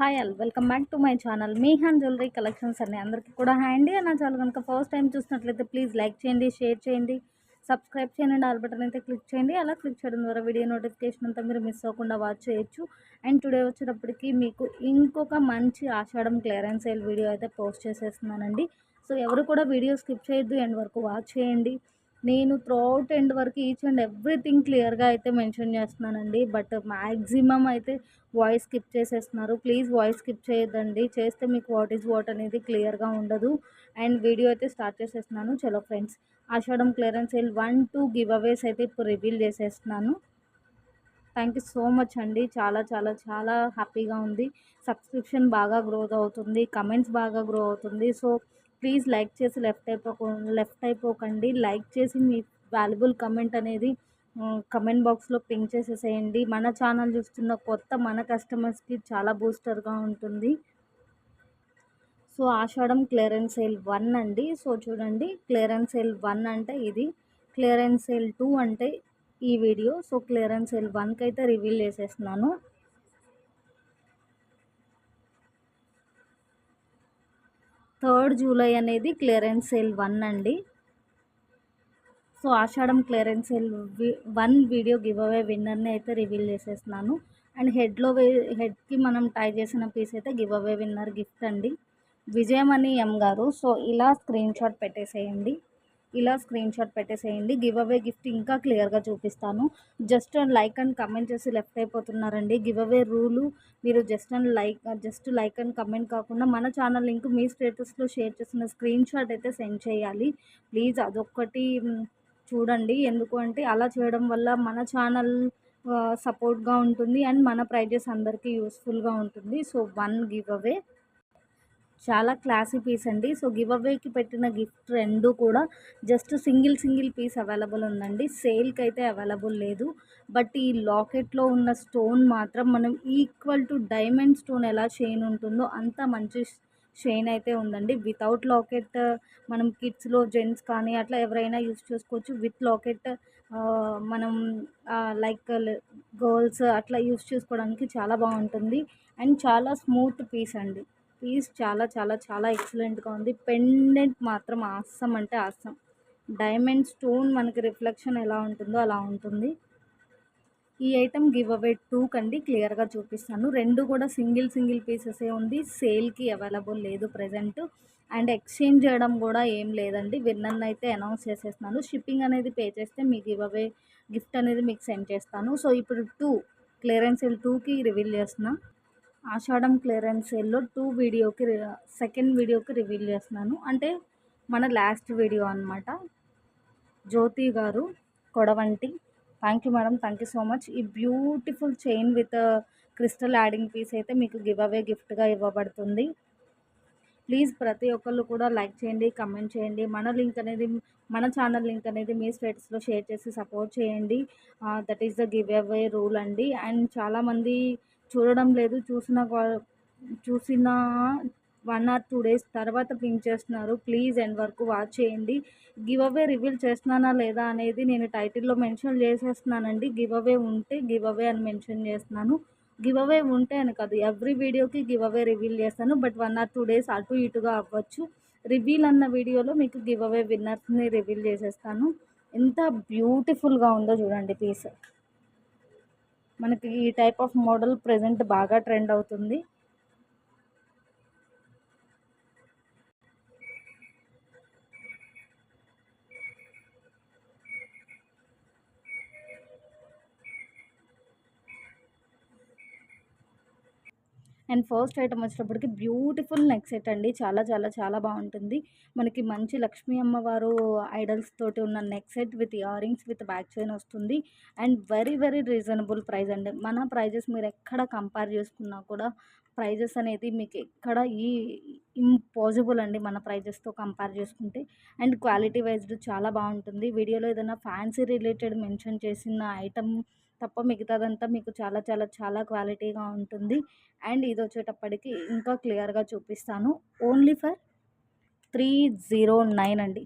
Hi all welcome back to my channel me hand jewellery collections అన్ని అందరికీ కూడా హ్యాండీ నా ఛానల్ కనుక ఫస్ట్ టైం చూసినట్లయితే ప్లీజ్ లైక్ చేయండి షేర్ చేయండి సబ్స్క్రైబ్ చేయండి ఆల్ బటన్ అయితే క్లిక్ చేయండి. అలా క్లిక్ చేయడం ద్వారా వీడియో నోటిఫికేషన్ అంతా మీరు మిస్ అవ్వకుండా వాచ్ చేయొచ్చు. అండ్ టుడే వచ్చేటప్పటికి మీకు ఇంకొక మంచి ఆషాఢం క్లియరెన్స్ సేల్ వీడియో అయితే పోస్ట్ చేసేస్తున్నానండి. సో ఎవరు కూడా వీడియో స్కిప్ చేయొద్దు ఎండ్ వరకు వాచ్ చేయండి. నేను త్రూఅవుట్ ఎండ్ వరకు ఈచ్ అండ్ ఎవ్రీథింగ్ క్లియర్గా అయితే మెన్షన్ చేస్తున్నానండి. బట్ మ్యాక్సిమం అయితే వాయిస్ స్కిప్ చేసేస్తున్నారు. ప్లీజ్ వాయిస్ స్కిప్ చేయొద్దండి. చేస్తే మీకు వాట్ ఈజ్ వాట్ అనేది క్లియర్గా ఉండదు. అండ్ వీడియో అయితే స్టార్ట్ చేసేస్తున్నాను. చలో friends Ashadham clearance sale one two giveaways అయితే ఇప్పుడు రివీల్ చేసేస్తున్నాను. థ్యాంక్ యూ సో మచ్ అండి. చాలా చాలా చాలా హ్యాపీగా ఉంది. సబ్స్క్రిప్షన్ బాగా గ్రోత్ అవుతుంది. కమెంట్స్ బాగా గ్రో అవుతుంది. సో ప్లీజ్ లైక్ చేసి లెఫ్ట్ అయిపోకు లెఫ్ట్ అయిపోకండి. లైక్ చేసి మీ వాల్యుబుల్ కమెంట్ అనేది కమెంట్ బాక్స్లో పింక్ చేసేసేయండి. మన ఛానల్ చూస్తున్న కొత్త మన కస్టమర్స్కి చాలా బూస్టర్గా ఉంటుంది. So Ashadham clearance sale one అండి. సో చూడండి క్లియరెన్స్ సేల్ వన్ అంటే ఇది. క్లియరెన్స్ సేల్ టూ అంటే ఈ వీడియో. సో క్లియరెన్స్ సేల్ వన్కి అయితే రివీల్ చేసేస్తున్నాను. థర్డ్ జూలై అనేది క్లియరెన్స్ సేల్ వన్ అండి. So Ashadham clearance sale one video giveaway విన్నర్ని అయితే రివీల్ చేసేస్తున్నాను. అండ్ హెడ్లో హెడ్కి మనం టై చేసిన పీస్ అయితే గివ్ అవే విన్నర్ గిఫ్ట్ అండి. విజయమణి ఎం గారు. సో ఇలా స్క్రీన్ షాట్ పెట్టేసేయండి. ఇలా స్క్రీన్ షాట్ పెట్టేసేయండి. గివ్ అవే గిఫ్ట్ ఇంకా క్లియర్గా చూపిస్తాను. జస్ట్ లైక్ అండ్ కమెంట్ చేసి లెఫ్ట్ అయిపోతున్నారండి. గివ్ అవే రూలు మీరు just and like just like and comment కాకుండా మన ఛానల్ లింక్ మీ స్టేటస్లో షేర్ చేసిన స్క్రీన్ షాట్ అయితే సెండ్ చేయాలి. ప్లీజ్ అదొక్కటి చూడండి. ఎందుకు అంటే అలా చేయడం వల్ల మన ఛానల్ సపోర్ట్గా ఉంటుంది అండ్ మన ప్రైజెస్ అందరికీ యూస్ఫుల్గా ఉంటుంది. సో వన్ గివ్ అవే చాలా క్లాసీ పీస్ అండి. సో గివ్ అవేకి పెట్టిన గిఫ్ట్ రెండు కూడా just single single piece available ఉందండి. సేల్కి అయితే అవైలబుల్ లేదు. బట్ ఈ లాకెట్లో ఉన్న స్టోన్ మాత్రం మనం ఈక్వల్ టు డైమండ్ స్టోన్ ఎలా చైన్ ఉంటుందో అంత మంచి చైన్ అయితే ఉందండి. వితౌట్ లాకెట్ మనం కిడ్స్లో జెంట్స్ కానీ అట్లా ఎవరైనా యూస్ చేసుకోవచ్చు. విత్ లాకెట్ మనం లైక్ గర్ల్స్ అట్లా యూస్ చేసుకోవడానికి చాలా బాగుంటుంది. అండ్ చాలా స్మూత్ పీస్ అండి. పీస్ చాలా చాలా చాలా ఎక్సలెంట్గా ఉంది. పెండెంట్ మాత్రం ఆసం అంటే ఆసం డైమండ్ స్టోన్ మనకి రిఫ్లెక్షన్ ఎలా ఉంటుందో అలా ఉంటుంది. ఈ ఐటమ్ గివ్ అవే టూ కండి క్లియర్గా చూపిస్తాను. రెండు కూడా సింగిల్ సింగిల్ పీసెసే ఉంది. సేల్కి అవైలబుల్ లేదు ప్రజెంట్ అండ్ ఎక్స్చేంజ్ చేయడం కూడా ఏం లేదండి. విన్నర్ని అయితే అనౌన్స్ చేసేస్తున్నాను. షిప్పింగ్ అనేది పే చేస్తే మీ గివ్ అవే గిఫ్ట్ అనేది మీకు సెండ్ చేస్తాను. సో ఇప్పుడు టూ క్లియరెన్స్ టూకి రివీల్ చేస్తున్నాను ఆషాఢం క్లియరెన్స్ సేల్లో టూ వీడియోకి సెకండ్ వీడియోకి రివీల్ చేస్తున్నాను. అంటే మన లాస్ట్ వీడియో అనమాట Jyothi garu Kodavanti. Thank you madam thank you so much ఈ beautiful chain with crystal adding piece అయితే మీకు గివ్ అవే గిఫ్ట్గా ఇవ్వబడుతుంది. ప్లీజ్ ప్రతి ఒక్కళ్ళు కూడా లైక్ చేయండి కమెంట్ చేయండి. మన లింక్ అనేది మన ఛానల్ లింక్ అనేది మీ స్టేటస్లో షేర్ చేసి సపోర్ట్ చేయండి. That is the giveaway rule అండి. అండ్ చాలామంది చూడడం లేదు. చూసిన చూసిన వన్ ఆర్ టూ డేస్ తర్వాత పింక్ చేస్తున్నారు. ప్లీజ్ ఎండ్ వరకు వాచ్ చేయండి. గివ్ అవే రివీల్ చేస్తున్నానా లేదా అనేది నేను టైటిల్లో మెన్షన్ చేసేస్తున్నానండి. గివ్ అవే ఉంటే గివ్ అవే అని మెన్షన్ చేస్తున్నాను. గివ్ అవే ఉంటే అని కాదు ఎవ్రీ వీడియోకి గివ్ అవే రివీల్ చేస్తాను. But one or two days అటు ఇటుగా అవ్వచ్చు. రివీల్ అన్న వీడియోలో మీకు గివ్ అవే విన్నర్స్ని రివీల్ చేసేస్తాను. ఎంత బ్యూటిఫుల్గా ఉందో చూడండి పీస్ మనకి ఈ టైప్ ఆఫ్ మోడల్ ప్రజెంట్ బాగా ట్రెండ్ అవుతుంది. అండ్ ఫస్ట్ ఐటమ్ వచ్చేటప్పటికి బ్యూటిఫుల్ నెక్ సెట్ అండి. చాలా చాలా చాలా బాగుంటుంది. మనకి మంచి లక్ష్మీ అమ్మవారు ఐడల్స్ తోటి ఉన్న neck set with earrings with back chain వస్తుంది. And very very reasonable price అండి. మన ప్రైజెస్ మీరు ఎక్కడ కంపేర్ చేసుకున్నా కూడా ప్రైజెస్ అనేది మీకు ఎక్కడ ఈ ఇంపాసిబుల్ అండి మన ప్రైజెస్తో కంపేర్ చేసుకుంటే. అండ్ క్వాలిటీ వైజ్డ్ చాలా బాగుంటుంది. వీడియోలో ఏదైనా ఫ్యాన్సీ రిలేటెడ్ మెన్షన్ చేసిన ఐటమ్ తప్ప మిగతాదంతా మీకు చాలా చాలా చాలా క్వాలిటీగా ఉంటుంది. అండ్ ఇది వచ్చేటప్పటికి ఇంకా క్లియర్గా చూపిస్తాను. Only for three zero nine అండి.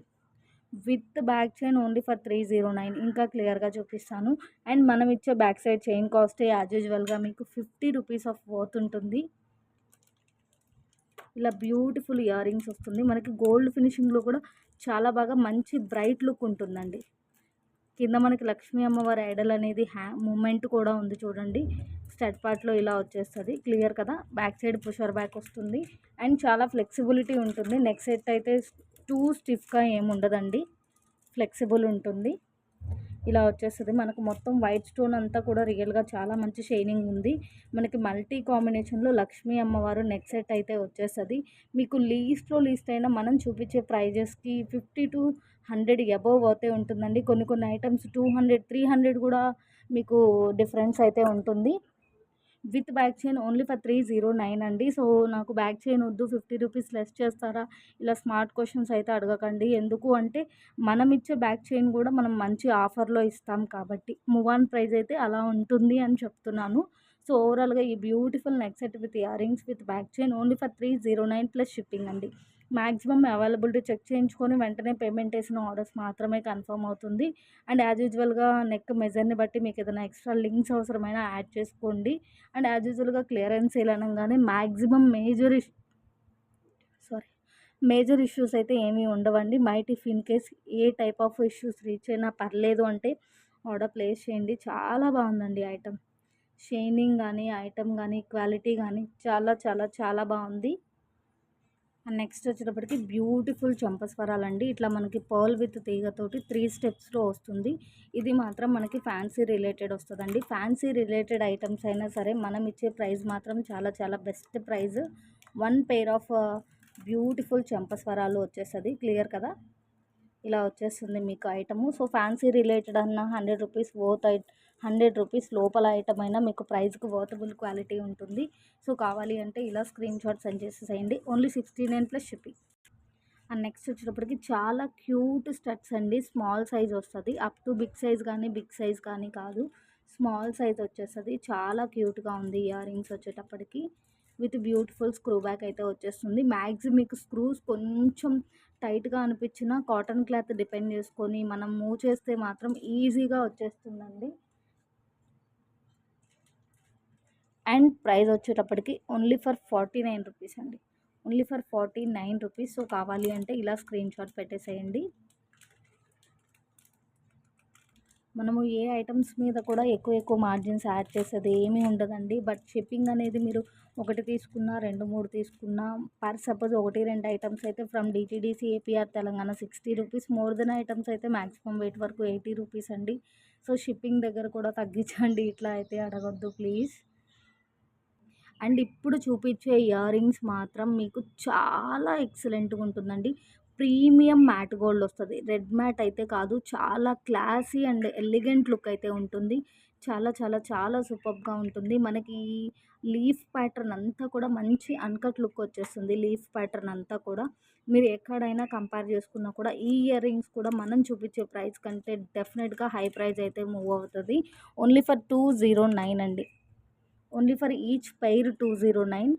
With back chain only for three zero nine ఇంకా క్లియర్గా చూపిస్తాను. అండ్ మనం ఇచ్చే back side chain cost as యూజువల్గా మీకు ఫిఫ్టీ రూపీస్ ఆఫ్ వర్త్ ఉంటుంది. ఇలా బ్యూటిఫుల్ ఇయర్ రింగ్స్ వస్తుంది. మనకి గోల్డ్ ఫినిషింగ్లో కూడా చాలా బాగా మంచి బ్రైట్ లుక్ ఉంటుందండి. కింద మనకి లక్ష్మీ అమ్మవారి ఐడల్ అనేది హ్యా మూమెంట్ కూడా ఉంది చూడండి. స్టడ్ పార్ట్లో ఇలా వచ్చేస్తుంది. క్లియర్ కదా? బ్యాక్ సైడ్ పుషర్ బ్యాక్ వస్తుంది. అండ్ చాలా ఫ్లెక్సిబిలిటీ ఉంటుంది. నెక్ సెట్ అయితే టూ స్టిఫ్గా ఏముండదండి ఫ్లెక్సిబుల్ ఉంటుంది. ఇలా వచ్చేస్తుంది. మనకు మొత్తం వైట్ స్టోన్ అంతా కూడా రియల్గా చాలా మంచి షైనింగ్ ఉంది. మనకి మల్టీ కాంబినేషన్లో లక్ష్మీ అమ్మవారు నెక్ సెట్ అయితే వచ్చేస్తుంది. మీకు లీస్ట్లో లీస్ట్ అయినా మనం చూపించే ప్రైజెస్కి ఫిఫ్టీ టు హండ్రెడ్ అబోవ్ అయితే ఉంటుందండి. కొన్ని కొన్ని items two hundred three hundred కూడా మీకు డిఫరెన్స్ అయితే ఉంటుంది. With back chain only for three zero nine అండి. సో నాకు బ్యాక్ చైన్ వద్దు ఫిఫ్టీ రూపీస్ లెస్ చేస్తారా? ఇలా స్మార్ట్ క్వశ్చన్స్ అయితే అడగకండి. ఎందుకు అంటే మనం ఇచ్చే బ్యాక్ చైన్ కూడా మనం మంచి ఆఫర్లో ఇస్తాం కాబట్టి. మువాన్ ప్రైస్ అయితే అలా ఉంటుంది అని చెప్తున్నాను. సో ఓవరాల్గా ఈ beautiful neck set with earrings with back chain only for three zero nine plus shipping అండి. మ్యాక్సిమం అవైలబిలిటీ చెక్ చేయించుకొని వెంటనే పేమెంట్ వేసిన ఆర్డర్స్ మాత్రమే కన్ఫర్మ్ అవుతుంది. అండ్ యాజ్ యూజువల్గా నెక్ మెజర్ని బట్టి మీకు ఏదైనా ఎక్స్ట్రా లింక్స్ అవసరమైనా యాడ్ చేసుకోండి. అండ్ యాజ్ యూజువల్గా క్లియరెన్స్ సేల్ అనగానే maximum major sorry major issues అయితే ఏమీ ఉండవండి. Might if in case a type of issues reach అయినా పర్లేదు అంటే ఆర్డర్ ప్లేస్ చేయండి. చాలా బాగుందండి ఐటమ్. షైనింగ్ కానీ ఐటమ్ కానీ క్వాలిటీ కానీ చాలా చాలా చాలా బాగుంది. అండ్ నెక్స్ట్ వచ్చేటప్పటికి బ్యూటిఫుల్ చంపస్వరాలండి. ఇట్లా మనకి పర్ల్ విత్ తీగతోటి త్రీ స్టెప్స్లో వస్తుంది. ఇది మాత్రం మనకి ఫ్యాన్సీ రిలేటెడ్ వస్తుందండి. ఫ్యాన్సీ రిలేటెడ్ ఐటమ్స్ అయినా సరే మనం ఇచ్చే ప్రైస్ మాత్రం చాలా చాలా best price one pair of beautiful చంపస్వరాలు వచ్చేస్తుంది. క్లియర్ కదా? ఇలా వచ్చేస్తుంది మీకు ఐటము. సో ఫ్యాన్సీ రిలేటెడ్ అన్న hundred rupees worth hundred rupees లోపల ఐటమ్ అయినా మీకు ప్రైస్కి వర్తబుల్ క్వాలిటీ ఉంటుంది. సో కావాలి అంటే ఇలా స్క్రీన్ షాట్ సెండ్ చేసేసేయండి only sixty nine plus shipping. And next వచ్చేటప్పటికి చాలా క్యూట్ స్టడ్స్ అండి. స్మాల్ సైజ్ వస్తుంది. అప్ టు బిగ్ సైజ్ కానీ బిగ్ సైజ్ కానీ కాదు. స్మాల్ సైజ్ వచ్చేస్తుంది. చాలా క్యూట్గా ఉంది ఇయర్ రింగ్స్ వచ్చేటప్పటికి. విత్ బ్యూటిఫుల్ స్క్రూ బ్యాక్ అయితే వచ్చేస్తుంది. మ్యాక్సిమం మీకు స్క్రూస్ కొంచెం టైట్గా అనిపించిన కాటన్ క్లాత్ డిపెండ్ చేసుకొని మనం మూవ్ చేస్తే మాత్రం ఈజీగా వచ్చేస్తుందండి. అండ్ ప్రైస్ వచ్చేటప్పటికి only for forty nine rupees అండి. Only for forty nine rupees. So కావాలి అంటే ఇలా స్క్రీన్ షాట్ పెట్టేసేయండి. మనము ఏ ఐటమ్స్ మీద కూడా ఎక్కువ ఎక్కువ మార్జిన్స్ యాడ్ చేసేది ఏమీ ఉండదండి. బట్ షిప్పింగ్ అనేది మీరు ఒకటి తీసుకున్నా రెండు మూడు తీసుకున్నా పర్ సపోజ్ ఒకటి రెండు ఐటమ్స్ అయితే from DTDC AP or Telangana sixty rupees more than items అయితే మ్యాక్సిమం వెయిట్ వరకు ఎయిటీ రూపీస్ అండి. సో షిప్పింగ్ దగ్గర కూడా తగ్గించండి. ఇట్లా అయితే అడగొద్దు ప్లీజ్ అండ్ ఇప్పుడు చూపించే ఇయర్ రింగ్స్ మాత్రం మీకు చాలా ఎక్సలెంట్గా ఉంటుందండి. ప్రీమియం మ్యాట్ గోల్డ్ వస్తుంది. రెడ్ మ్యాట్ అయితే కాదు చాలా క్లాసీ అండ్ ఎలిగెంట్ లుక్ అయితే ఉంటుంది. చాలా చాలా చాలా సూపర్గా ఉంటుంది. మనకి లీఫ్ ప్యాటర్న్ అంతా కూడా మంచి అన్కట్ లుక్ వచ్చేస్తుంది. లీఫ్ ప్యాటర్న్ అంతా కూడా. మీరు ఎక్కడైనా కంపేర్ చేసుకున్నా కూడా ఈ ఇయర్ రింగ్స్ కూడా మనం చూపించే ప్రైస్ కంటే డెఫినెట్గా హై ప్రైస్ అయితే మూవ్ అవుతుంది. Only for two zero nine అండి. Only for each pair two zero nine.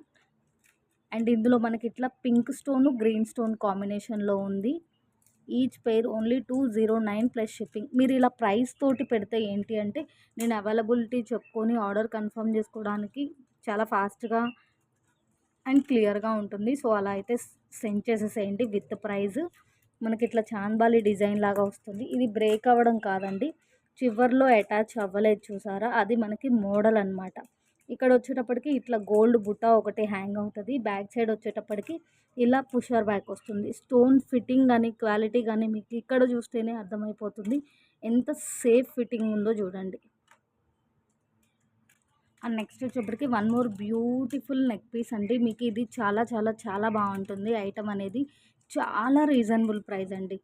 And ఇందులో మనకి ఇట్లా పింక్ స్టోను గ్రీన్ స్టోన్ కాంబినేషన్లో ఉంది. Each pair only two zero nine plus shipping. మీరు ఇలా ప్రైస్ తోటి పెడితే ఏంటి అంటే నేను అవైలబిలిటీ చెప్పుకొని ఆర్డర్ కన్ఫర్మ్ చేసుకోవడానికి చాలా ఫాస్ట్గా అండ్ క్లియర్గా ఉంటుంది. సో అలా అయితే సెండ్ చేసేసేయండి విత్ ప్రైజ్ మనకి ఇట్లా చాన్బాలి డిజైన్ లాగా వస్తుంది. ఇది బ్రేక్ అవ్వడం కాదండి. చివర్లో అటాచ్ అవ్వలేదు చూసారా? అది మనకి మోడల్ అనమాట ఇక్కడ వచ్చేటప్పటికి ఇట్లా గోల్డ్ బుట్ట ఒకటి హ్యాంగ్ అవుతుంది. బ్యాక్ సైడ్ వచ్చేటప్పటికి ఇలా పుషర్ బ్యాక్ వస్తుంది. స్టోన్ ఫిట్టింగ్ కానీ క్వాలిటీ కానీ మీకు ఇక్కడ చూస్తేనే అర్థమైపోతుంది. ఎంత సేఫ్ ఫిట్టింగ్ ఉందో చూడండి. అండ్ నెక్స్ట్ వచ్చేప్పటికి one more beautiful neck piece అండి. మీకు ఇది చాలా చాలా చాలా బాగుంటుంది. ఐటమ్ అనేది చాలా రీజనబుల్ ప్రైస్ అండి.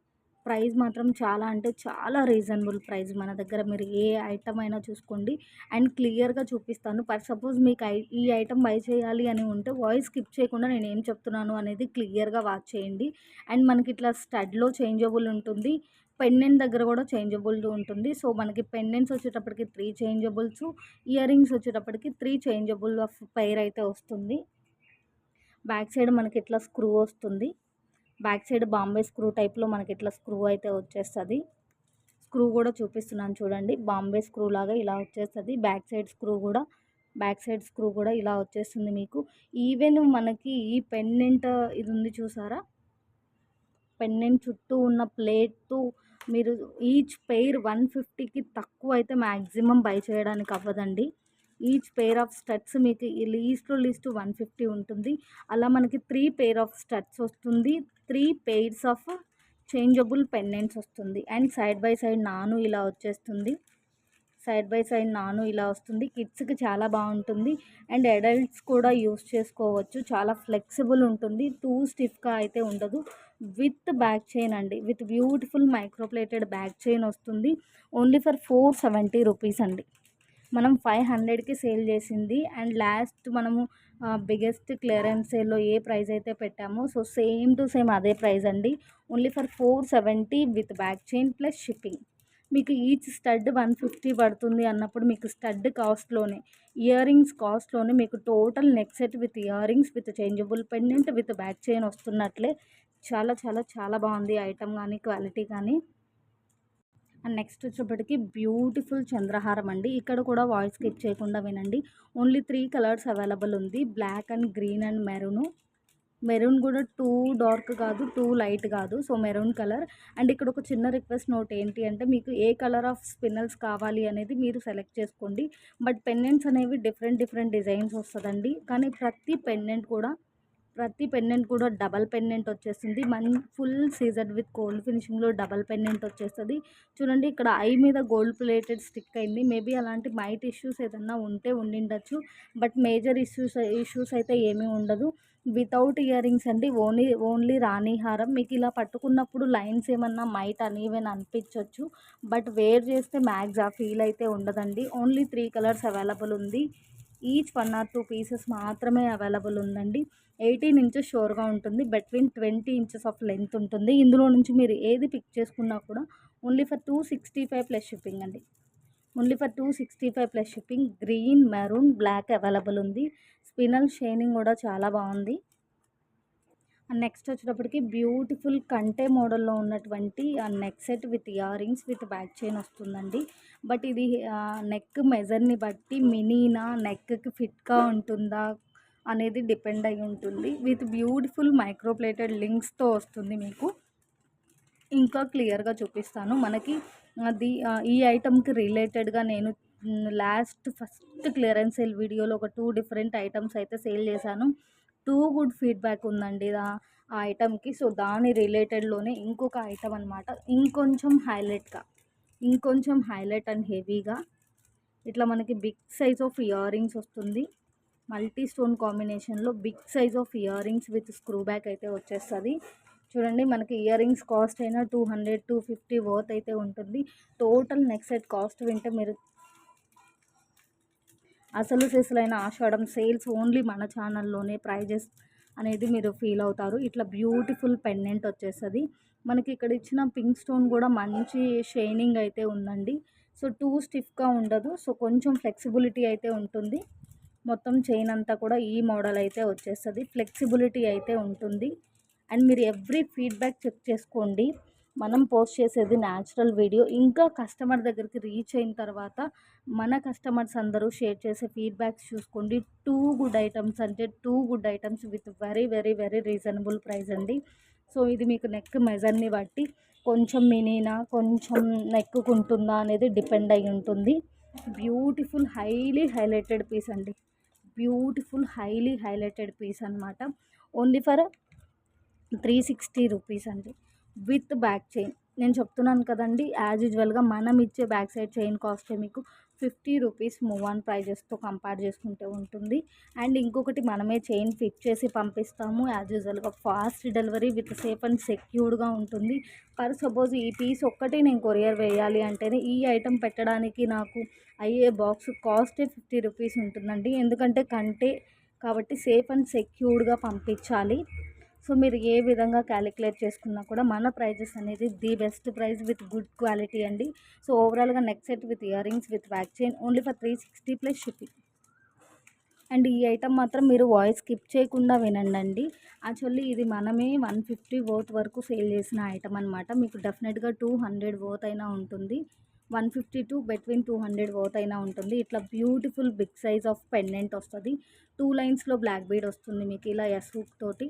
ప్రైస్ మాత్రం చాలా అంటే చాలా రీజనబుల్ ప్రైస్ మన దగ్గర. మీరు ఏ ఐటమ్ అయినా చూసుకోండి. అండ్ క్లియర్గా చూపిస్తాను. ఫర్ సపోజ్ మీకు ఈ ఐటమ్ బై చేయాలి అని ఉంటే వాయిస్ స్కిప్ చేయకుండా నేను ఏం చెప్తున్నాను అనేది క్లియర్గా వాచ్ చేయండి. అండ్ మనకి ఇట్లా స్టడ్లో చేంజబుల్ ఉంటుంది. పెండెంట్ దగ్గర కూడా చేంజబుల్ ఉంటుంది. సో మనకి పెండెంట్స్ వచ్చేటప్పటికి త్రీ చేంజబుల్స్ ఇయర్ రింగ్స్ వచ్చేటప్పటికి త్రీ చేంజబుల్ ఆఫ్ పైర్ అయితే వస్తుంది. బ్యాక్ సైడ్ మనకి ఇట్లా స్క్రూ వస్తుంది. బ్యాక్ సైడ్ బాంబే స్క్రూ టైప్లో మనకి ఇట్లా స్క్రూ అయితే వచ్చేస్తుంది. స్క్రూ కూడా చూపిస్తున్నాను చూడండి. బాంబే స్క్రూ లాగా ఇలా వచ్చేస్తుంది. బ్యాక్ సైడ్ స్క్రూ కూడా బ్యాక్ సైడ్ స్క్రూ కూడా ఇలా వచ్చేస్తుంది మీకు. ఈవెన్ మనకి ఈ పెన్నెంట్ ఇది ఉంది చూసారా? పెన్నెంట్ చుట్టూ ఉన్న ప్లేట్తో మీరు ఈచ్ పెయిర్ వన్ ఫిఫ్టీకి తక్కువ అయితే మ్యాక్సిమం బై చేయడానికి అవ్వదండి. ఈచ్ పెయిర్ ఆఫ్ స్టడ్స్ మీకు లీస్ట్ లీస్ట్ వన్ ఫిఫ్టీ ఉంటుంది. అలా మనకి త్రీ పెయిర్ ఆఫ్ స్టడ్స్ వస్తుంది. Three pairs of changeable pendants వస్తుంది. అండ్ సైడ్ బై సైడ్ నాను ఇలా వచ్చేస్తుంది. సైడ్ బై సైడ్ నాను ఇలా వస్తుంది. కిడ్స్కి చాలా బాగుంటుంది. అండ్ అడల్ట్స్ కూడా యూస్ చేసుకోవచ్చు. చాలా ఫ్లెక్సిబుల్ ఉంటుంది. టూ స్టిఫ్గా అయితే ఉండదు. విత్ బ్యాక్ చైన్ అండి. With beautiful microplated back chain వస్తుంది. Only for four seventy rupees అండి. మనం ఫైవ్ హండ్రెడ్కి సేల్ చేసింది. అండ్ లాస్ట్ మనము బిగ్గెస్ట్ క్లియరెన్స్ సేల్లో ఏ ప్రైస్ అయితే పెట్టామో సో సేమ్ టు సేమ్ అదే ప్రైస్ అండి. Only for four seventy with back chain plus shipping. మీకు ఈచ్ స్టడ్ వన్ ఫిఫ్టీ పడుతుంది అన్నప్పుడు మీకు స్టడ్ కాస్ట్లోనే ఇయర్ రింగ్స్ కాస్ట్లోనే మీకు total neck set with ear rings with changeable pendant with back chain వస్తున్నట్లే. చాలా చాలా చాలా బాగుంది ఐటమ్ కానీ క్వాలిటీ కానీ. అండ్ నెక్స్ట్ వచ్చేప్పటికి బ్యూటిఫుల్ చంద్రహారం అండి. ఇక్కడ కూడా వాయిస్ స్కిప్ చేయకుండా వినండి. ఓన్లీ త్రీ కలర్స్ అవైలబుల్ ఉంది. Black and green and maroon. Maroon కూడా టూ డార్క్ కాదు టూ లైట్ కాదు. So maroon colour. అండ్ ఇక్కడ ఒక చిన్న రిక్వెస్ట్ నోట్ ఏంటి అంటే మీకు ఏ కలర్ ఆఫ్ స్పిన్నల్స్ కావాలి అనేది మీరు సెలెక్ట్ చేసుకోండి. బట్ పెండెంట్స్ అనేవి డిఫరెంట్ డిఫరెంట్ డిజైన్స్ వస్తుందండి. కానీ ప్రతి పెండెంట్ కూడా ప్రతి పెండెంట్ కూడా డబల్ పెండెంట్ వచ్చేస్తుంది మన్ ఫుల్ సీజర్ విత్ గోల్డ్ ఫినిషింగ్లో డబల్ పెండెంట్ వచ్చేస్తుంది. చూడండి ఇక్కడ ఐ మీద గోల్డ్ ప్లేటెడ్ స్టిక్ అయింది. మేబీ అలాంటి మైట్ ఇష్యూస్ ఏదన్నా ఉంటే ఉండిండొచ్చు. బట్ మేజర్ ఇష్యూస్ ఇష్యూస్ అయితే ఏమీ ఉండదు. వితౌట్ ఇయర్ రింగ్స్ అండి. ఓన్లీ ఓన్లీ రాణి హారం. మీకు ఇలా పట్టుకున్నప్పుడు లైన్స్ ఏమన్నా మైట్ అనీవెన్ అనిపించవచ్చు బట్ వేర్ చేస్తే మ్యాక్స్ ఆ ఫీల్ అయితే ఉండదండి. ఓన్లీ త్రీ కలర్స్ అవైలబుల్ ఉంది. Each one or two pieces మాత్రమే అవైలబుల్ ఉందండి. ఎయిటీన్ ఇంచెస్ షోర్గా ఉంటుంది. Between twenty inches of length ఉంటుంది. ఇందులో నుంచి మీరు ఏది పిక్ చేసుకున్నా కూడా only for two sixty five plus shipping అండి. Only for two sixty five plus shipping green maroon black available ఉంది. స్పినల్ షైనింగ్ కూడా చాలా బాగుంది. నెక్స్ట్ వచ్చేటప్పటికి బ్యూటిఫుల్ కంటే మోడల్లో ఉన్నటువంటి neck set with ear rings with back chain వస్తుందండి. బట్ ఇది నెక్ మెజర్ని బట్టి మినీనా నెక్కి ఫిట్గా ఉంటుందా అనేది డిపెండ్ అయి ఉంటుంది. విత్ బ్యూటిఫుల్ మైక్రోప్లేటెడ్ లింక్స్తో వస్తుంది మీకు. ఇంకా క్లియర్గా చూపిస్తాను. మనకి అది ఈ ఐటమ్కి రిలేటెడ్గా నేను లాస్ట్ ఫస్ట్ క్లియరెన్స్ సేల్ వీడియోలో ఒక టూ డిఫరెంట్ ఐటమ్స్ అయితే సేల్ చేశాను. టూ గుడ్ ఫీడ్బ్యాక్ ఉందండి ఆ ఐటమ్కి సో దాని రిలేటెడ్లోనే ఇంకొక ఐటమ్ అనమాట ఇంకొంచెం హైలైట్గా ఇంకొంచెం హైలైట్ అండ్ హెవీగా ఇట్లా మనకి big size of ear rings వస్తుంది. మల్టీ స్టోన్ కాంబినేషన్లో big size of ear rings with screw back అయితే వచ్చేస్తుంది. చూడండి మనకి ఇయర్ రింగ్స్ కాస్ట్ అయినా two hundred two fifty worth అయితే ఉంటుంది. టోటల్ నెక్స్ట్ సెట్ కాస్ట్ వింటే మీరు అసలు సెసలైన ఆషాఢం సేల్స్ ఓన్లీ మన ఛానల్లోనే ప్రైజెస్ అనేది మీరు ఫీల్ అవుతారు. ఇట్లా బ్యూటిఫుల్ పెండెంట్ వచ్చేస్తుంది. మనకి ఇక్కడ ఇచ్చిన పింక్ స్టోన్ కూడా మంచి షైనింగ్ అయితే ఉందండి. సో టూ స్టిఫ్గా ఉండదు. సో కొంచెం ఫ్లెక్సిబిలిటీ అయితే ఉంటుంది. మొత్తం చైన్ అంతా కూడా ఈ మోడల్ అయితే వచ్చేస్తుంది. ఫ్లెక్సిబిలిటీ అయితే ఉంటుంది. అండ్ మీరు ఎవ్రీ ఫీడ్బ్యాక్ చెక్ చేసుకోండి. మనం పోస్ట్ చేసేది న్యాచురల్ వీడియో ఇంకా కస్టమర్ దగ్గరికి రీచ్ అయిన తర్వాత మన కస్టమర్స్ అందరూ షేర్ చేసే ఫీడ్బ్యాక్స్ చూసుకోండి. టూ గుడ్ ఐటమ్స్ అంటే too good items with very very very reasonable price అండి. సో ఇది మీకు నెక్ మెజర్ని బట్టి కొంచెం మినీనా కొంచెం నెక్కుకుంటుందా అనేది డిపెండ్ అయి ఉంటుంది. బ్యూటిఫుల్ హైలీ హైలైటెడ్ పీస్ అండి. బ్యూటిఫుల్ హైలీ హైలైటెడ్ పీస్ అనమాట only for three sixty rupees అండి. With back chain. నేను చెప్తున్నాను కదండి యాజ్ యూజువల్గా మనం ఇచ్చే బ్యాక్ సైడ్ చైన్ కాస్ట్ మీకు ఫిఫ్టీ రూపీస్ మూవ్ ఆన్ ప్రైజెస్తో కంపేర్ చేసుకుంటే ఉంటుంది. అండ్ ఇంకొకటి మనమే చైన్ ఫిట్ చేసి పంపిస్తాము. యాజ్ యూజువల్గా fast delivery with safe and సెక్యూర్డ్గా ఉంటుంది. ఫర్ సపోజ్ ఈ పీస్ ఒక్కటి నేను కొరియర్ వేయాలి అంటేనే ఈ ఐటెం పెట్టడానికి నాకు అయ్యే బాక్స్ కాస్టే ఫిఫ్టీ రూపీస్ ఉంటుందండి. ఎందుకంటే కంటే కాబట్టి సేఫ్ అండ్ సెక్యూర్డ్గా పంపించాలి. సో మీరు ఏ విధంగా క్యాలిక్యులేట్ చేసుకున్నా కూడా మన ప్రైజెస్ అనేది the best price with good quality అండి. సో ఓవరాల్గా neck set with ear rings with back chain only for three sixty plus shipping and ఈ ఐటమ్ మాత్రం మీరు వాయిస్ స్కిప్ చేయకుండా వినండి యాక్చువల్లీ ఇది మనమే వన్ ఫిఫ్టీ వర్త్ వరకు సేల్ చేసిన ఐటమ్ అనమాట మీకు డెఫినెట్గా టూ హండ్రెడ్ వర్త్ అయినా ఉంటుంది. One fifty to between two hundred worth అయినా ఉంటుంది. ఇట్లా beautiful big size of pendant వస్తుంది. టూ లైన్స్లో బ్లాక్ బీడ్ వస్తుంది మీకు ఇలా ఎస్ హుక్ తోటి.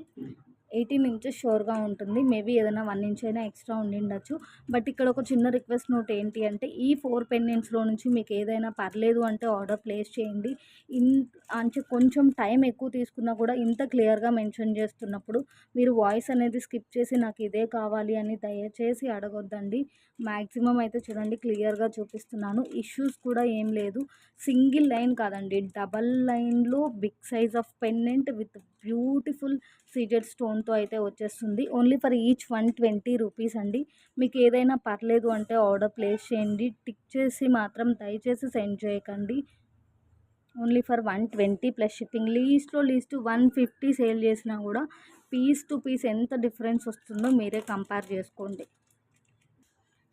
ఎయిటీన్ ఇంచెస్ షోర్గా ఉంటుంది. మేబీ ఏదైనా వన్ ఇంచ్ అయినా ఎక్స్ట్రా ఉండిండొచ్చు. బట్ ఇక్కడ ఒక చిన్న రిక్వెస్ట్ నోట్ ఏంటి అంటే ఈ ఫోర్ పెండెంట్స్లో నుంచి మీకు ఏదైనా పర్లేదు అంటే ఆర్డర్ ప్లేస్ చేయండి. ఇన్ అంటే కొంచెం టైం ఎక్కువ తీసుకున్నా కూడా ఇంత క్లియర్గా మెన్షన్ చేస్తున్నప్పుడు మీరు వాయిస్ అనేది స్కిప్ చేసి నాకు ఇదే కావాలి అని దయచేసి అడగొద్దండి. మ్యాక్సిమం అయితే చూడండి క్లియర్గా చూపిస్తున్నాను. ఇష్యూస్ కూడా ఏం లేదు. సింగిల్ లైన్ కాదండి డబల్ లైన్లో big size of pendant with beautiful CZ స్టోన్తో అయితే వచ్చేస్తుంది. Only for each one twenty rupees అండి. మీకు ఏదైనా పర్లేదు అంటే ఆర్డర్ ప్లేస్ చేయండి. టిక్ చేసి మాత్రం దయచేసి సెండ్ చేయకండి. Only for one twenty plus shipping. లీస్ట్లో least one fifty sale చేసినా కూడా పీస్ టు పీస్ ఎంత డిఫరెన్స్ వస్తుందో మీరే కంపేర్ చేసుకోండి.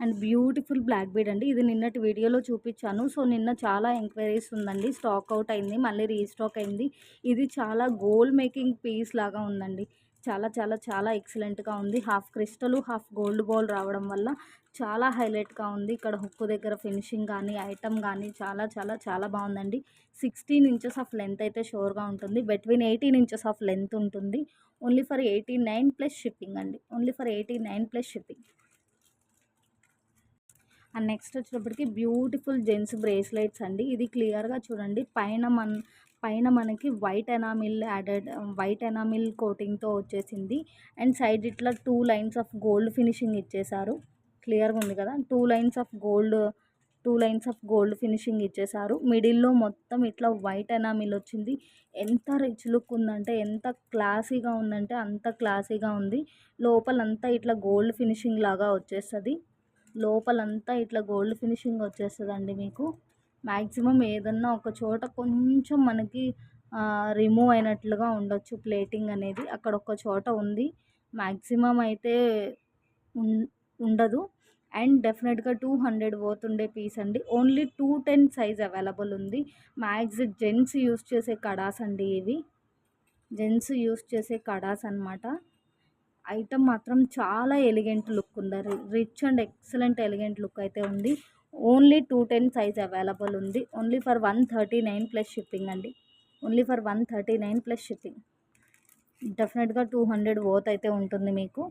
అండ్ బ్యూటిఫుల్ బ్లాక్ బీడ్ అండి. ఇది నిన్నటి వీడియోలో చూపించాను. సో నిన్న చాలా ఎంక్వైరీస్ ఉందండి. స్టాక్ అవుట్ అయింది. మళ్ళీ రీస్టాక్ అయింది. ఇది చాలా గోల్డ్ మేకింగ్ పీస్ లాగా ఉందండి. చాలా చాలా చాలా ఎక్సలెంట్గా ఉంది. Half crystal half gold ball రావడం వల్ల చాలా హైలైట్గా ఉంది. ఇక్కడ హుక్కు దగ్గర ఫినిషింగ్ కానీ ఐటమ్ కానీ చాలా చాలా చాలా బాగుందండి. సిక్స్టీన్ ఇంచెస్ ఆఫ్ లెంత్ అయితే షోర్గా ఉంటుంది. Between eighteen inches of length ఉంటుంది. Only for eighty nine plus shipping అండి. Only for eighty nine plus shipping. And next వచ్చేటప్పటికి బ్యూటిఫుల్ జెంట్స్ బ్రేస్లెట్స్ అండి. ఇది క్లియర్గా చూడండి. పైన మన పైన మనకి white enamel added white enamel కోటింగ్తో వచ్చేసింది. అండ్ సైడ్ ఇట్లా two lines of gold finishing ఇచ్చేసారు క్లియర్గా ఉంది కదా? Two lines of gold two lines of gold finishing ఇచ్చేసారు మిడిల్లో మొత్తం ఇట్లా వైట్ ఎనామిల్ వచ్చింది. ఎంత రిచ్ లుక్ ఉందంటే ఎంత క్లాసీగా ఉందంటే అంత క్లాసీగా ఉంది. లోపలంతా ఇట్లా గోల్డ్ ఫినిషింగ్ లాగా వచ్చేస్తుంది. లోపలంతా ఇట్లా గోల్డ్ ఫినిషింగ్ వచ్చేస్తుందండి మీకు. మ్యాక్సిమం ఏదన్నా ఒక చోట కొంచెం మనకి రిమూవ్ అయినట్లుగా ఉండొచ్చు ప్లేటింగ్ అనేది. అక్కడ ఒక చోట ఉంది. మ్యాక్సిమం అయితే ఉండదు. అండ్ డెఫినెట్గా టూ హండ్రెడ్ పోతుండే పీస్ అండి. Only two ten size available ఉంది. మ్యాక్స్ జెంట్స్ యూస్ చేసే కడాస్ అండి ఇవి. జెంట్స్ యూస్ చేసే కడాస్ అనమాట ఐటమ్ మాత్రం చాలా ఎలిగెంట్ లుక్ ఉంది. Rich and excellent elegant look అయితే ఉంది. Only two ten size available ఉంది. Only for one thirty nine plus shipping అండి. Only for one thirty nine plus shipping. డెఫినెట్గా టూ హండ్రెడ్ ఓత్ అయితే ఉంటుంది మీకు.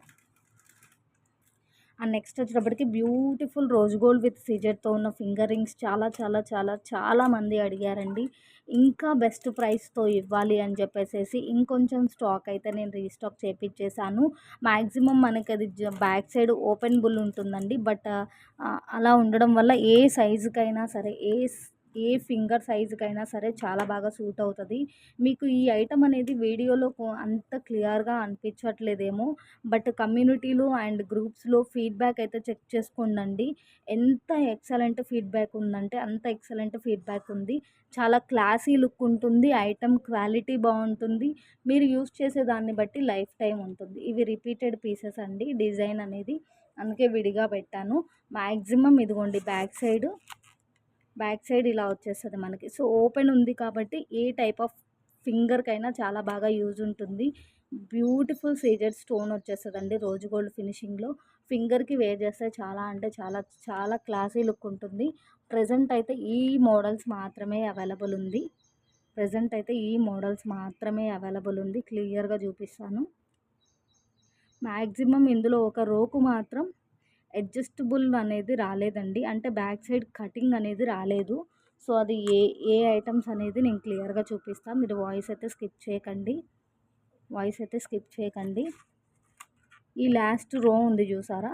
అండ్ నెక్స్ట్ వచ్చేటప్పటికి బ్యూటిఫుల్ రోజ్ గోల్డ్ విత్ సీజర్తో ఉన్న ఫింగర్ రింగ్స్ చాలా చాలా చాలా చాలా మంది అడిగారండి. ఇంకా బెస్ట్ ప్రైస్తో ఇవ్వాలి అని చెప్పేసి ఇంకొంచెం స్టాక్ అయితే నేను రీస్టాక్ చేపించేశాను మ్యాక్సిమం మనకి అది బ్యాక్ సైడ్ ఓపెన్ బుల్ ఉంటుందండి. బట్ అలా ఉండడం వల్ల ఏ సైజుకైనా సరే ఏ ఏ ఫింగర్ సైజుకైనా సరే చాలా బాగా సూట్ అవుతుంది మీకు ఈ ఐటమ్ అనేది వీడియోలో అంత క్లియర్గా అనిపించట్లేదేమో బట్ కమ్యూనిటీలో అండ్ గ్రూప్స్లో ఫీడ్బ్యాక్ అయితే చెక్ చేసుకోండి ఎంత ఎక్సలెంట్ ఫీడ్బ్యాక్ ఉందంటే అంత ఎక్సలెంట్ ఫీడ్బ్యాక్ ఉంది. చాలా క్లాసీ లుక్ ఉంటుంది ఐటమ్ క్వాలిటీ బాగుంటుంది. మీరు యూస్ చేసే దాన్ని బట్టి లైఫ్ టైం ఉంటుంది. ఇవి రిపీటెడ్ పీసెస్ అండి డిజైన్ అనేది. అందుకే విడిగా పెట్టాను. మ్యాక్సిమం ఇదిగోండి బ్యాక్ సైడ్ బ్యాక్ సైడ్ ఇలా వచ్చేస్తుంది మనకి. సో ఓపెన్ ఉంది కాబట్టి ఏ టైప్ ఆఫ్ ఫింగర్కైనా చాలా బాగా యూజ్ ఉంటుంది. బ్యూటిఫుల్ సీజర్ స్టోన్ వచ్చేస్తుందండి రోజు గోల్డ్ ఫినిషింగ్లో. ఫింగర్కి వేర్ చేస్తే చాలా అంటే చాలా చాలా క్లాసీ లుక్ ఉంటుంది. ప్రజెంట్ అయితే ఈ మోడల్స్ మాత్రమే అవైలబుల్ ఉంది. ప్రజెంట్ అయితే ఈ మోడల్స్ మాత్రమే అవైలబుల్ ఉంది. క్లియర్గా చూపిస్తాను. మ్యాక్సిమం ఇందులో ఒక రోకు మాత్రం అడ్జస్టబుల్ అనేది రాలేదండి. అంటే బ్యాక్ సైడ్ కటింగ్ అనేది రాలేదు. సో అది ఏ ఏ ఐటమ్స్ అనేది నేను క్లియర్గా చూపిస్తాను మీరు వాయిస్ అయితే స్కిప్ చేయకండి. వాయిస్ అయితే స్కిప్ చేయకండి. ఈ లాస్ట్ రో ఉంది చూసారా?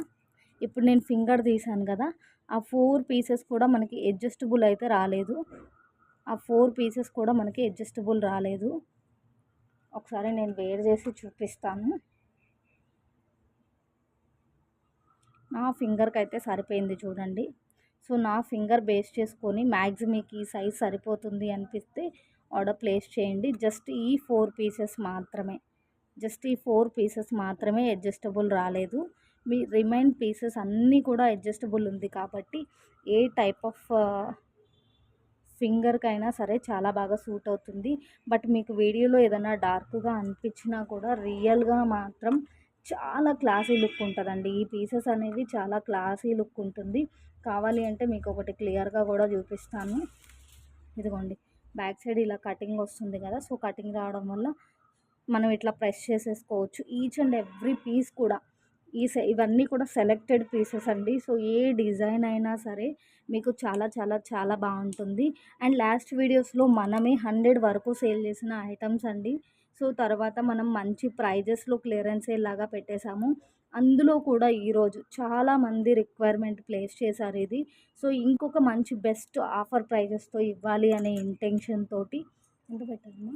ఇప్పుడు నేను ఫింగర్ తీసాను కదా. ఆ ఫోర్ పీసెస్ కూడా మనకి అడ్జస్టబుల్ అయితే రాలేదు. ఆ ఫోర్ పీసెస్ కూడా మనకి అడ్జస్టబుల్ రాలేదు. ఒకసారి నేను వేరు చేసి చూపిస్తాను. నా ఫింగర్కి అయితే సరిపోయింది చూడండి. సో నా ఫింగర్ బేస్ చేసుకొని మ్యాక్స్ మీకు ఈ సైజ్ సరిపోతుంది అనిపిస్తే ఆర్డర్ ప్లేస్ చేయండి. జస్ట్ ఈ ఫోర్ పీసెస్ మాత్రమే. జస్ట్ ఈ ఫోర్ పీసెస్ మాత్రమే అడ్జస్టబుల్ రాలేదు. మీ రిమైన్ పీసెస్ అన్నీ కూడా అడ్జస్టబుల్ ఉంది కాబట్టి ఏ టైప్ ఆఫ్ ఫింగర్కైనా సరే చాలా బాగా సూట్ అవుతుంది. బట్ మీకు వీడియోలో ఏదైనా డార్క్గా అనిపించినా కూడా రియల్గా మాత్రం చాలా క్లాసీ లుక్ ఉంటుందండి. ఈ పీసెస్ అనేవి చాలా క్లాసీ లుక్ ఉంటుంది. కావాలి అంటే మీకు ఒకటి క్లియర్గా కూడా చూపిస్తాను. ఇదిగోండి. బ్యాక్ సైడ్ ఇలా కటింగ్ వస్తుంది కదా సో కటింగ్ రావడం వల్ల మనం ఇట్లా ప్రెస్ చేసేసుకోవచ్చు. ఈచ్ అండ్ ఎవ్రీ పీస్ కూడా ఈ ఇవన్నీ కూడా సెలెక్టెడ్ పీసెస్ అండి. సో ఏ డిజైన్ అయినా సరే మీకు చాలా చాలా చాలా బాగుంటుంది. అండ్ లాస్ట్ వీడియోస్లో మనమే హండ్రెడ్ వరకు సేల్ చేసిన ఐటమ్స్ అండి. సో తర్వాత మనం మంచి ప్రైజెస్లో క్లియరెన్స్ లాగా పెట్టేశాము. అందులో కూడా ఈరోజు చాలామంది రిక్వైర్మెంట్ ప్లేస్ చేశారు ఇది. సో ఇంకొక మంచి బెస్ట్ ఆఫర్ ప్రైజెస్తో ఇవ్వాలి అనే ఇంటెన్షన్ తోటి ఎంత పెట్టామా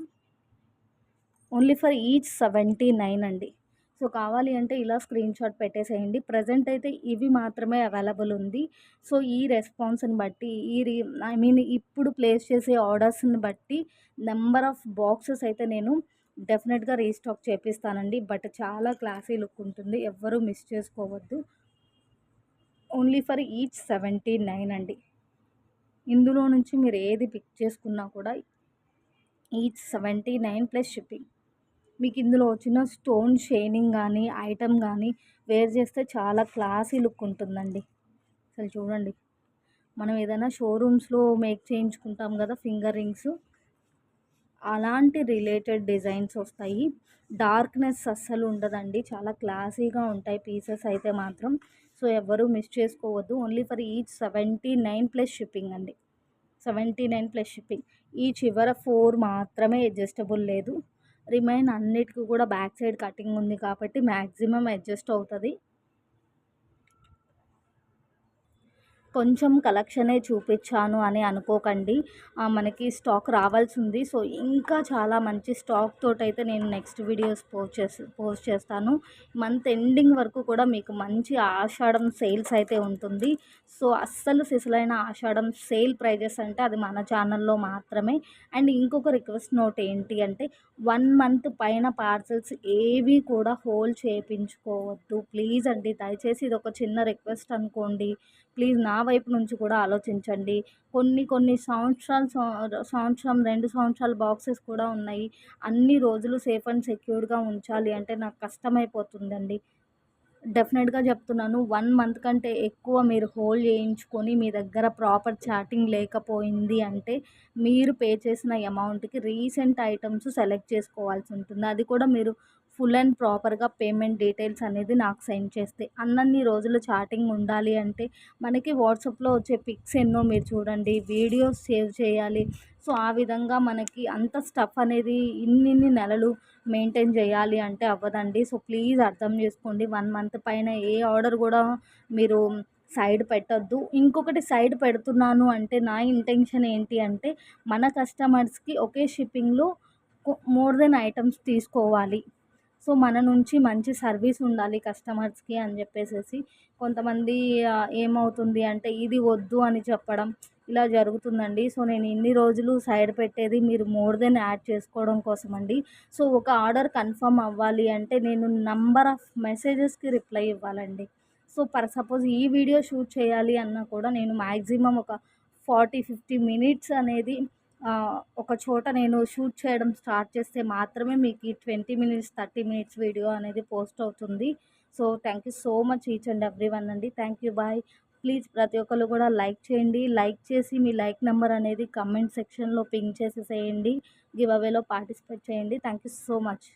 only for each seventy nine అండి. సో కావాలి అంటే ఇలా స్క్రీన్ షాట్ పెట్టేసేయండి. ప్రజెంట్ అయితే ఇవి మాత్రమే అవైలబుల్ ఉంది. సో ఈ రెస్పాన్స్ని బట్టి ఈ ఐ మీన్ ఇప్పుడు ప్లేస్ చేసే ఆర్డర్స్ని బట్టి నెంబర్ ఆఫ్ బాక్సెస్ అయితే నేను డెఫినెట్గా రీస్టాక్ చేపిస్తానండి. బట్ చాలా క్లాసీ లుక్ ఉంటుంది. ఎవ్వరూ మిస్ చేసుకోవద్దు. Only for each seventy nine అండి. ఇందులో నుంచి మీరు ఏది పిక్ చేసుకున్నా కూడా each seventy nine plus shipping. మీకు ఇందులో వచ్చిన స్టోన్ షైనింగ్ కానీ ఐటమ్ కానీ వేర్ చేస్తే చాలా క్లాసీ లుక్ ఉంటుందండి. అసలు చూడండి. మనం ఏదైనా షోరూమ్స్లో మేక్ చేయించుకుంటాం కదా ఫింగర్ రింగ్స్. అలాంటి రిలేటెడ్ డిజైన్స్ వస్తాయి. డార్క్నెస్ అస్సలు ఉండదండి. చాలా క్లాసీగా ఉంటాయి పీసెస్ అయితే మాత్రం. సో ఎవరు మిస్ చేసుకోవద్దు. Only for each seventy nine plus shipping అండి. Seventy nine plus shipping. ఈ చివర ఫోర్ మాత్రమే అడ్జస్టబుల్ లేదు. రిమైన్ అన్నిటికీ కూడా బ్యాక్ సైడ్ కటింగ్ ఉంది కాబట్టి మ్యాక్సిమం అడ్జస్ట్ అవుతుంది. కొంచెం కలెక్షనే చూపించాను అని అనుకోకండి. మనకి స్టాక్ రావాల్సి ఉంది. సో ఇంకా చాలా మంచి స్టాక్ తోటైతే అయితే నేను నెక్స్ట్ వీడియోస్ పోస్ట్ చేసి పోస్ట్ చేస్తాను. మంత్ ఎండింగ్ వరకు కూడా మీకు మంచి ఆషాఢం సేల్స్ అయితే ఉంటుంది. సో అస్సలు సిసలైన ఆషాఢం సేల్ ప్రైజెస్ అంటే అది మన ఛానల్లో మాత్రమే. అండ్ ఇంకొక రిక్వెస్ట్ నోట్ ఏంటి అంటే వన్ మంత్ పైన పార్సల్స్ ఏవి కూడా హోల్డ్ చేయించుకోవద్దు. ప్లీజ్ అండి దయచేసి ఇది ఒక చిన్న రిక్వెస్ట్ అనుకోండి. ప్లీజ్ నా వైపు నుంచి కూడా ఆలోచించండి. కొన్ని కొన్ని సంవత్సరాలు సంవత్సరం రెండు సంవత్సరాల బాక్సెస్ కూడా ఉన్నాయి. అన్ని రోజులు సేఫ్ అండ్ సెక్యూర్డ్గా ఉంచాలి అంటే నాకు కష్టమైపోతుందండి. డెఫినెట్గా చెప్తున్నాను వన్ మంత్ కంటే ఎక్కువ మీరు హోల్డ్ చేయించుకొని మీ దగ్గర ప్రాపర్ చాటింగ్ లేకపోయింది అంటే మీరు పే చేసిన అమౌంట్కి రీసెంట్ ఐటమ్స్ సెలెక్ట్ చేసుకోవాల్సి ఉంటుంది. అది కూడా మీరు ఫుల్ అండ్ ప్రాపర్గా పేమెంట్ డీటెయిల్స్ అనేది నాకు సెండ్ చేస్తే అన్నన్ని రోజులు చాటింగ్ ఉండాలి అంటే మనకి వాట్సాప్లో వచ్చే పిక్స్ ఎన్నో మీరు చూడండి వీడియోస్ సేవ్ చేయాలి. సో ఆ విధంగా మనకి అంత స్టఫ్ అనేది ఇన్నిన్ని నెలలు మెయింటైన్ చేయాలి అంటే అవ్వదండి. సో ప్లీజ్ అర్థం చేసుకోండి. వన్ మంత్ పైన ఏ ఆర్డర్ కూడా మీరు సైడ్ పెట్టద్దు. ఇంకొకటి సైడ్ పెడుతున్నాను అంటే నా ఇంటెన్షన్ ఏంటి అంటే మన కస్టమర్స్కి ఒకే షిప్పింగ్లో మోర్ దెన్ ఐటమ్స్ తీసుకోవాలి. సో మన నుంచి మంచి సర్వీస్ ఉండాలి కస్టమర్స్కి అని చెప్పేసి కొంతమంది ఏమవుతుంది అంటే ఇది వద్దు అని చెప్పడం ఇలా జరుగుతుందండి. సో నేను ఇన్ని రోజులు సైడ్ పెట్టేది మీరు మోర్ దెన్ యాడ్ చేసుకోవడం కోసం అండి సో ఒక ఆర్డర్ కన్ఫర్మ్ అవ్వాలి అంటే నేను నంబర్ ఆఫ్ మెసేజెస్కి రిప్లై ఇవ్వాలండి. సో పర్ సపోజ్ ఈ వీడియో షూట్ చేయాలి అన్నా కూడా నేను మ్యాక్సిమం ఒక ఫార్టీ ఫిఫ్టీ మినిట్స్ అనేది ఒక చోట నేను షూట్ చేయడం స్టార్ట్ చేస్తే మాత్రమే మీకు ఈ twenty minutes thirty minutes video అనేది పోస్ట్ అవుతుంది. So thank you so much each and every one అండి. థ్యాంక్ యూ బాయ్ ప్లీజ్ ప్రతి ఒక్కరు కూడా లైక్ చేయండి. లైక్ చేసి మీ లైక్ నెంబర్ అనేది కమెంట్ సెక్షన్లో పింక్ చేసేసేయండి. గివ్ అవేలో పార్టిసిపేట్ చేయండి. Thank you so much